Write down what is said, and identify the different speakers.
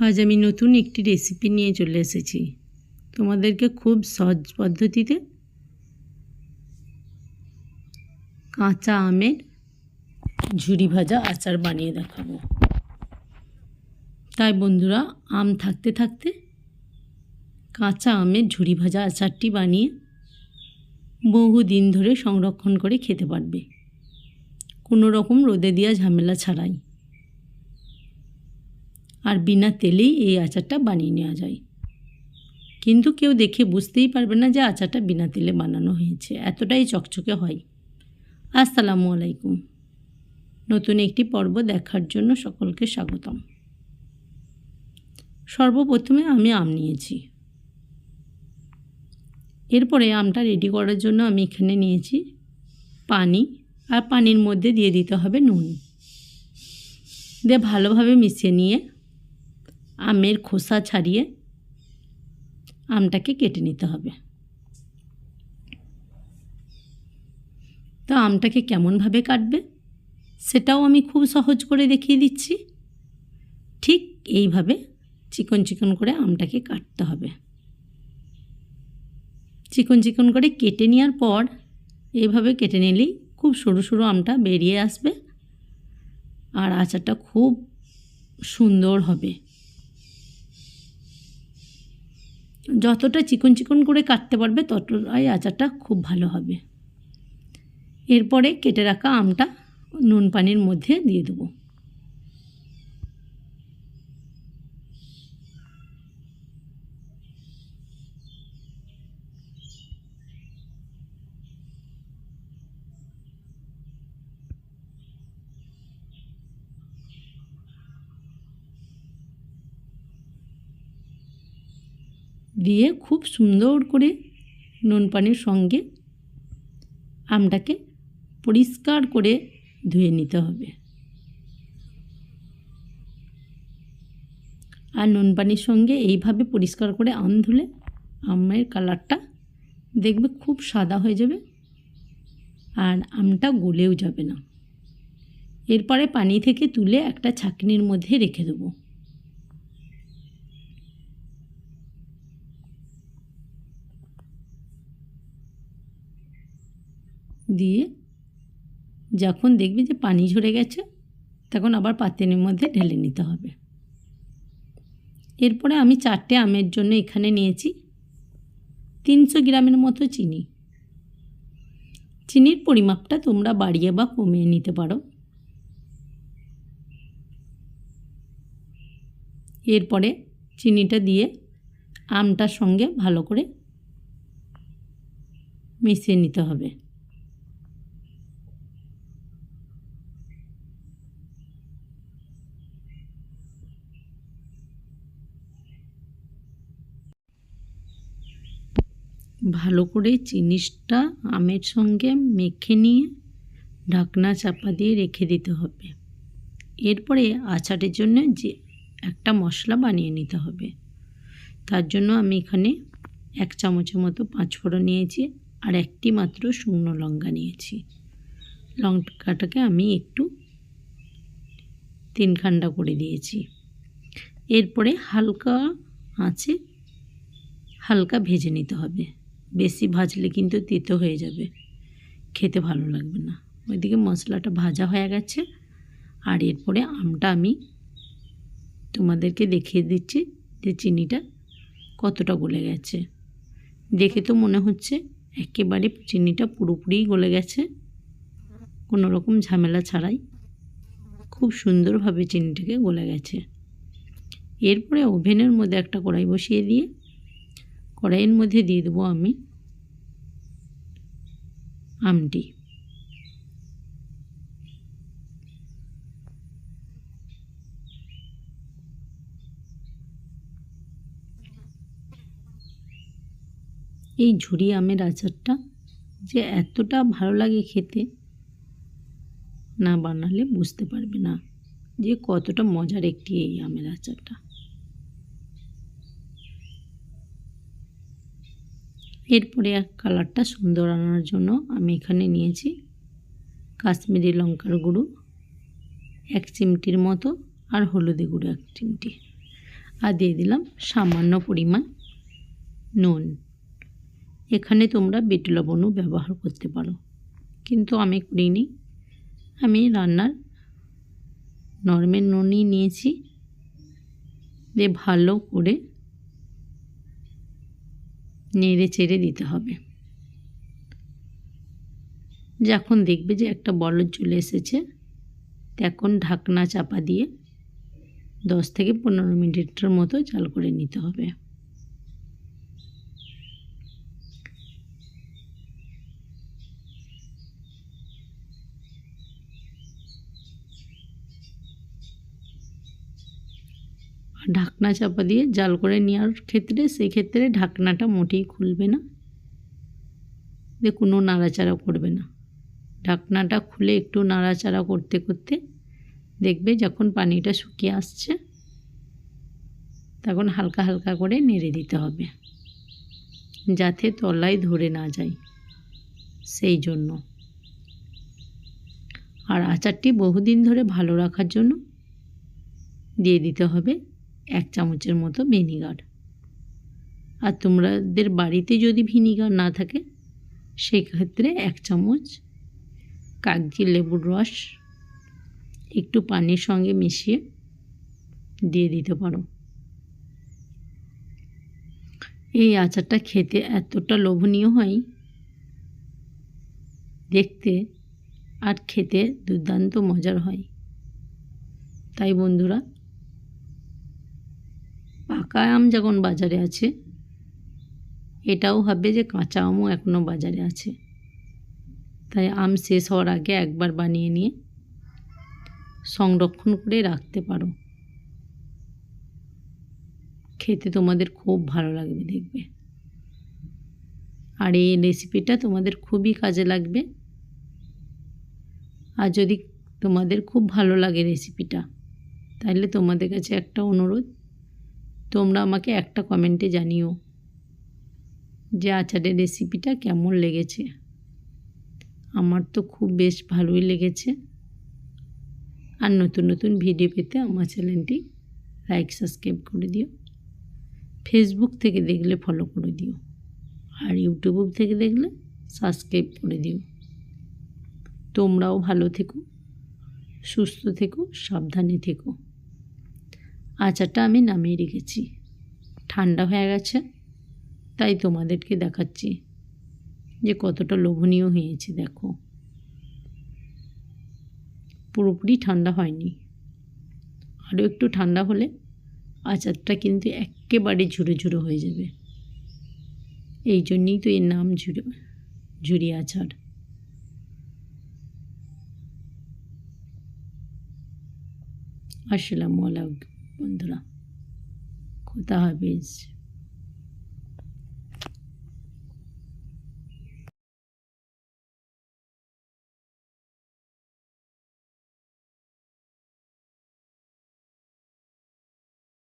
Speaker 1: আজ আমি নতুন একটি রেসিপি নিয়ে চলে এসেছি। তোমাদেরকে খুব সহজ পদ্ধতিতে কাঁচা আমের ঝুরি ভাজা আচার বানিয়ে দেখাবো। তাই বন্ধুরা, আম থাকতে থাকতে কাঁচা আমের ঝুরি ভাজা আচারটি বানিয়ে বহু দিন ধরে সংরক্ষণ করে খেতে পারবে। কোনো রকম রোদে দেওয়া ঝামেলা ছাড়াই। আর বিনা তেলেই এই আচারটা বানিয়ে নেওয়া যায়। কিন্তু কেউ দেখে বুঝতেই পারবে না যে আচারটা বিনা তেলে বানানো হয়েছে। এতটাই চকচকে হয়। আসসালামু আলাইকুম। নতুন একটি পর্ব দেখার জন্য সকলকে স্বাগতম। সর্বপ্রথমে আমি আম নিয়েছি। এরপরে আমটা রেডি করার জন্য আমি এখানে নিয়েছি পানি। আর পানির মধ্যে দিয়ে দিতে হবে নুন। দিয়ে ভালোভাবে মিশিয়ে নিয়ে আমের খোসা ছাড়িয়ে আমটাকে কেটে নিতে হবে। তো আমটাকে কেমনভাবে কাটবে সেটাও আমি খুব সহজ করে দেখিয়ে দিচ্ছি। ঠিক এইভাবে চিকন চিকন করে আমটাকে কাটতে হবে। চিকন চিকন করে কেটে নেওয়ার পর এইভাবে কেটে নিলেই খুব সরু সরু আমটা বেরিয়ে আসবে আর আচারটা খুব সুন্দর হবে। যতটা চিকন চিকন করে কাটতে পারবে, ততটাই আচারটা খুব ভালো হবে। এরপরে কেটে রাখা আমটা নুন পানির মধ্যে দিয়ে দেবো। দিয়ে খুব সুন্দর করে নুন পানির সঙ্গে আমটাকে পরিষ্কার করে ধুয়ে নিতে হবে। আর নুন পানির সঙ্গে এইভাবে পরিষ্কার করে আম ধুলে আমের কালারটা দেখবে খুব সাদা হয়ে যাবে আর আমটা গলেও যাবে না। এরপরে পানি থেকে তুলে একটা ছাঁকনির মধ্যে রেখে দেবো। দিয়ে যখন দেখবি যে পানি ঝরে গেছে, তখন আবার পাতিনের মধ্যে ঢেলে নিতে হবে। এরপরে আমি চারটে আমের জন্য এখানে নিয়েছি তিনশো গ্রামের মতো চিনি। চিনির পরিমাপটা তোমরা বাড়িয়ে বা কমিয়ে নিতে পারো। এরপরে চিনিটা দিয়ে আমটার সঙ্গে ভালো করে মিশিয়ে নিতে হবে। ভালো করে জিনিসটা আমের সঙ্গে মেখে নিয়ে ঢাকনা চাপা দিয়ে রেখে দিতে হবে। এরপরে আচারের জন্য যে একটা মশলা বানিয়ে নিতে হবে। তার জন্য আমি এখানে এক চামচের মতো পাঁচফোড়ন নিয়েছি আর একটি মাত্র শুকনো লঙ্কা নিয়েছি। লঙ্কাটাকে আমি একটু তিনখান্ডা করে দিয়েছি। এরপরে হালকা আঁচে হালকা ভেজে নিতে হবে। বেশি ভাজলে কিন্তু তিতো হয়ে যাবে। খেতে ভালো লাগবে না। ওইদিকে মশলাটা ভাজা হয়ে গেছে। আর এরপরে আমটা আমি তোমাদেরকে দেখিয়ে দিচ্ছি যে চিনিটা কতটা গলে গেছে। দেখে তো মনে হচ্ছে একেবারে চিনিটা পুরোপুরিই গলে গেছে। কোনো রকম ঝামেলা ছাড়াই খুব সুন্দরভাবে চিনিটাকে গলে গেছে। এরপরে ওভেনের মধ্যে একটা কড়াই বসিয়ে দিয়ে কড়াইয়ের মধ্যে দিয়ে দেবো আমি আমটি। এই ঝুরি আমের আচারটা যে এতটা ভালো লাগে খেতে, না বানালে বুঝতে পারবে না যে কতটা মজার একটি এই আমের আচারটা। এরপরে এক কালারটা সুন্দর আনার জন্য আমি এখানে নিয়েছি কাশ্মীরি লঙ্কার গুঁড়ো, এক চিমটির মতো আর হলুদি গুঁড়ো এক চিমটি। আর দিয়ে দিলাম সামান্য পরিমাণ নুন। এখানে তোমরা বিট লবণও ব্যবহার করতে পারো। কিন্তু আমি করিনি। আমি রান্নার নর্মাল নুনই নিয়েছি। দিয়ে ভালো করে নেড়ে চেড়ে দিতে হবে। যখন দেখবে যে একটা বলদ চলে এসেছে, তখন ঢাকনা চাপা দিয়ে দশ থেকে পনেরো মিনিটের মতো চাল করে নিতে হবে। ঢাকনা চাপা দিয়ে জাল করে নেওয়ার ক্ষেত্রে সেই ক্ষেত্রে ঢাকনাটা মোটেই খুলবে না। দিয়ে কোনো নাড়াচাড়া করবে না। ঢাকনাটা খুলে একটু নাড়াচাড়া করতে করতে দেখবে যখন পানিটা শুকিয়ে আসছে, তখন হালকা হালকা করে নেড়ে দিতে হবে, যাতে তলায় ধরে না যায়। সেই জন্য। আর আচারটি বহুদিন ধরে ভালো রাখার জন্য দিয়ে দিতে হবে। এক চামচের মতো ভিনিগার। আর তোমাদের বাড়িতে যদি ভিনিগার না থাকে সেই ক্ষেত্রে এক চামচ কাগজি লেবুর রস, একটু পানির সঙ্গে মিশিয়ে দিয়ে দিতে পারো। এই আচারটা খেতে এতটা লোভনীয় হয়, দেখতে আর খেতে দুর্দান্ত মজার হয়। তাই বন্ধুরা পাকা আম যখন বাজারে আছে, এটাও ভাববে যে কাঁচা আমও এখনও বাজারে আছে। তাই আম শেষ হওয়ার আগে একবার বানিয়ে নিয়ে সংরক্ষণ করে রাখতে পারো। খেতে তোমাদের খুব ভালো লাগবে দেখবে। আর এই রেসিপিটা তোমাদের খুবই কাজে লাগবে। আর যদি তোমাদের খুব ভালো লাগে রেসিপিটা তাহলে তোমাদের কাছে একটা অনুরোধ তোমরা আমাকে একটা কমেন্টে জানিও যে আচারের রেসিপিটা কেমন লেগেছে। আমার তো খুব বেশ ভালোই লেগেছে। আর নতুন নতুন ভিডিও পেতে আমার চ্যানেলটি লাইক সাবস্ক্রাইব করে দিও। ফেসবুক থেকে দেখলে ফলো করে দিও। আর ইউটিউব থেকে দেখলে সাবস্ক্রাইব করে দিও। তোমরাও ভালো থেকো, সুস্থ থেকো, সাবধানে থেকো। আচারটা আমি নামিয়ে রেখেছি। ঠান্ডা হয়ে গেছে, তাই তোমাদেরকে দেখাচ্ছি যে কতটা লোভনীয় হয়েছে, দেখো। পুরোপুরি ঠান্ডা হয়নি। আরও একটু ঠান্ডা হলে আচারটা কিন্তু একেবারে ঝুড়ো ঝুড়ো হয়ে যাবে। এই জন্যই তো এর নাম ঝুড়ো ঝুড়ি আচার। আসসালামু আলাইকুম। বন্ধুরা কোথা হাফিজ